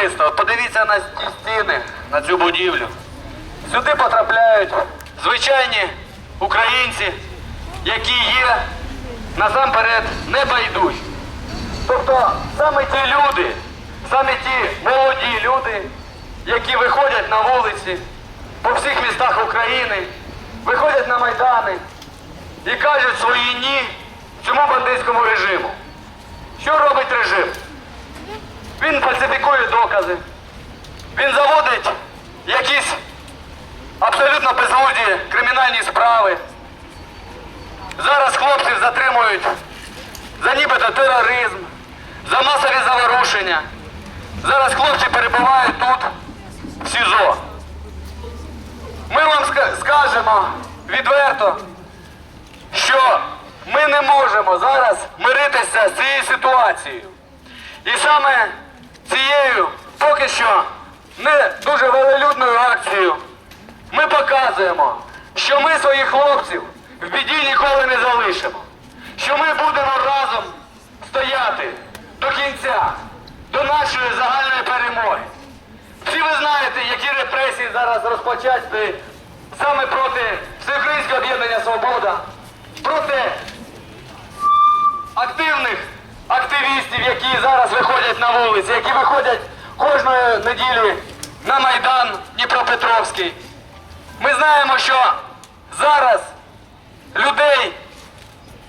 товариство, подивіться на ті стіни, на цю будівлю. Сюди потрапляють звичайні українці, які є насамперед небайдужі. Тобто саме ті люди, саме ті молоді люди, які виходять на вулиці по всіх містах України, виходять на майдани і кажуть свої ні цьому бандитському режиму. Що робить режим? Він фальсифікує докази, він заводить якісь абсолютно безглузді кримінальні справи. Зараз хлопців затримують за нібито тероризм, за масові заворушення. Зараз хлопці перебувають тут, в СІЗО. Ми вам скажемо відверто, що ми не можемо зараз миритися з цією ситуацією. І саме що не дуже велелюдною акцією ми показуємо, що ми своїх хлопців в біді ніколи не залишимо. Що ми будемо разом стояти до кінця, до нашої загальної перемоги. Всі ви знаєте, які репресії зараз розпочаті саме проти Всеукраїнського об'єднання Свобода, проти активних активістів, які зараз виходять на вулиці, які виходять кожної неділі на Майдан Дніпропетровський. Ми знаємо, що зараз людей,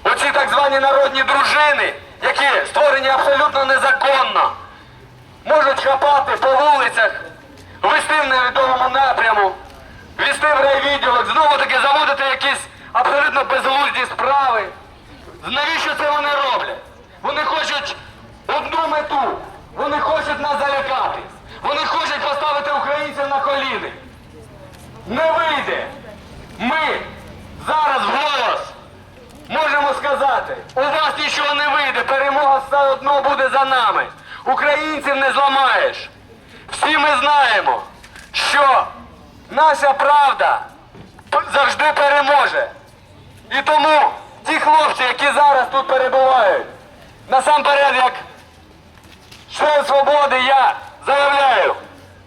оці так звані народні дружини, які створені абсолютно незаконно, можуть хапати по вулицях, вести в невідомому напряму, вести в райвідділок, знову таки заводити якісь абсолютно безглузді справи. Навіщо це вони роблять? Вони хочуть одну мету. Вони хочуть нас залякати. Вони хочуть поставити українців на коліни. Не вийде. Ми зараз вголос можемо сказати, у вас нічого не вийде, перемога все одно буде за нами. Українців не зламаєш. Всі ми знаємо, що наша правда завжди переможе. І тому ті хлопці, які зараз тут перебувають, насамперед, як член свободи, я заявляю,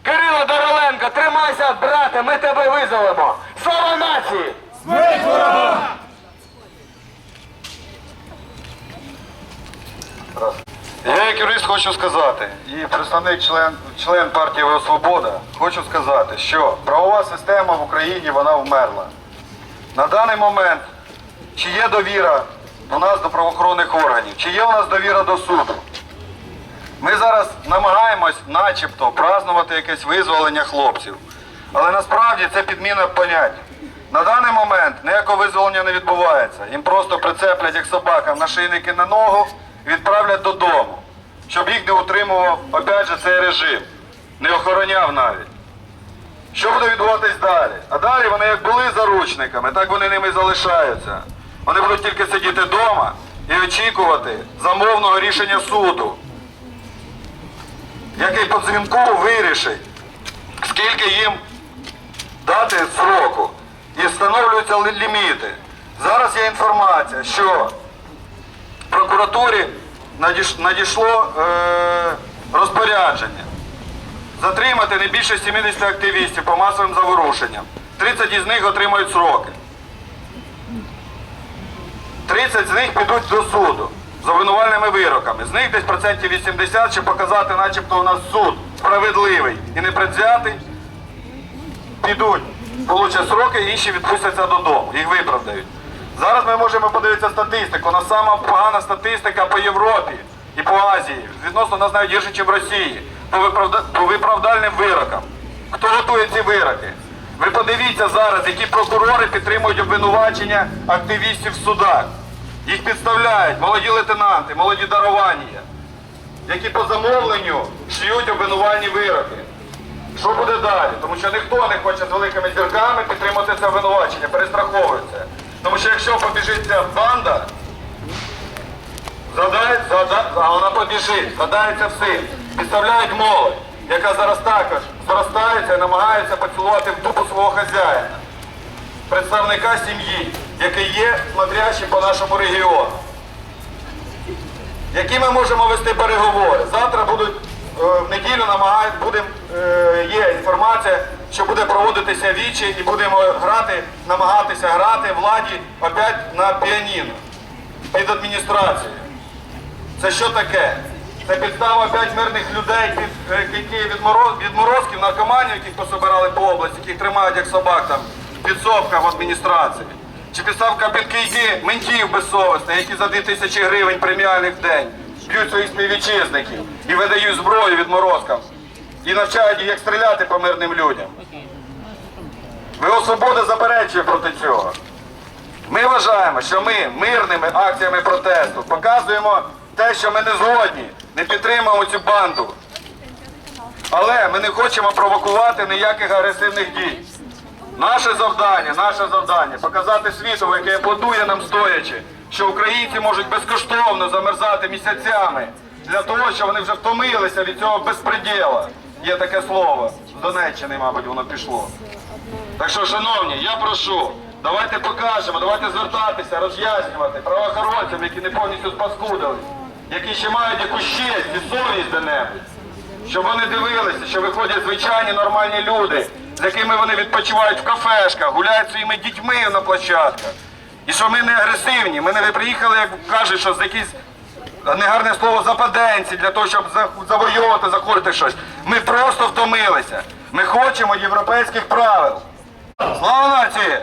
Кирило Дороленко, тримайся, брате, ми тебе визволимо. Слава нації! Я як юрист хочу сказати, і представник член, член партії «ВО Свобода, хочу сказати, що правова система в Україні вона вмерла. На даний момент, чи є довіра до нас, до правоохоронних органів, чи є у нас довіра до суду. Ми зараз намагаємось начебто празнувати якесь визволення хлопців. Але насправді це підміна понять. На даний момент ніякого визволення не відбувається. Їм просто прицеплять як собакам нашийники на ногу і відправлять додому, щоб їх не утримував, опять же, цей режим, не охороняв навіть. Що буде відбуватись далі? А далі вони як були заручниками, так вони ними і залишаються. Вони будуть тільки сидіти вдома і очікувати замовного рішення суду який по дзвінку вирішить, скільки їм дати сроку. І встановлюються ліміти. Зараз є інформація, що прокуратурі надійшло е, розпорядження затримати не більше 70 активістів по масовим заворушенням. 30 із них отримають сроки. 30 з них підуть до суду з обвинувальними вироками. З них десь процентів 80, щоб показати, начебто у нас суд справедливий і не предвзятий, підуть, получать сроки, інші відпустяться додому, їх виправдають. Зараз ми можемо подивитися статистику. У нас сама погана статистика по Європі і по Азії. Відносно нас навіть гірше, ніж в Росії, по, виправда... по виправдальним вирокам. Хто готує ці вироки? Ви подивіться зараз, які прокурори підтримують обвинувачення активістів в судах. Їх підставляють молоді лейтенанти, молоді дарування, які по замовленню шиють обвинувальні вироки. Що буде далі? Тому що ніхто не хоче з великими зірками підтримати це обвинувачення, перестраховується. Тому що якщо побіжить ця банда, задають, зада... а вона побіжить, задається всім. Підставляють молодь, яка зараз також зростається і намагається поцілувати в дупу свого хазяїна, представника сім'ї, який є смотрящим по нашому регіону. Які ми можемо вести переговори? Завтра будуть в неділю намагають, будем, е, є інформація, що буде проводитися вічі і будемо грати, намагатися грати владі опять на піаніно під адміністрацією. Це що таке? Це підстава опять мирних людей, е, які від, мороз, від морозків, наркоманів, яких пособирали по області, яких тримають як собак там в підсобках в адміністрації. Чи підставка під кийки ментів безсовісних, які за 2 тисячі гривень преміальних в день б'ють своїх співвітчизників і видають зброю від морозкам. І навчають їх, як стріляти по мирним людям. ВО Свобода заперечує проти цього. Ми вважаємо, що ми мирними акціями протесту показуємо те, що ми не згодні, не підтримуємо цю банду. Але ми не хочемо провокувати ніяких агресивних дій. Наше завдання, наше завдання показати світу, яке аплодує нам стоячи, що українці можуть безкоштовно замерзати місяцями для того, що вони вже втомилися від цього безпреділа. Є таке слово. З Донеччини, мабуть, воно пішло. Так що, шановні, я прошу, давайте покажемо, давайте звертатися, роз'яснювати правоохоронцям, які не повністю спаскудили, які ще мають якусь честь і совість де-небудь. Щоб вони дивилися, що виходять звичайні нормальні люди, з якими вони відпочивають в кафешках, гуляють своїми дітьми на площадках. І що ми не агресивні, ми не приїхали, як кажуть, що з якісь негарне слово западенці для того, щоб завойовувати, завоювати, щось. Ми просто втомилися. Ми хочемо європейських правил. Слава нації!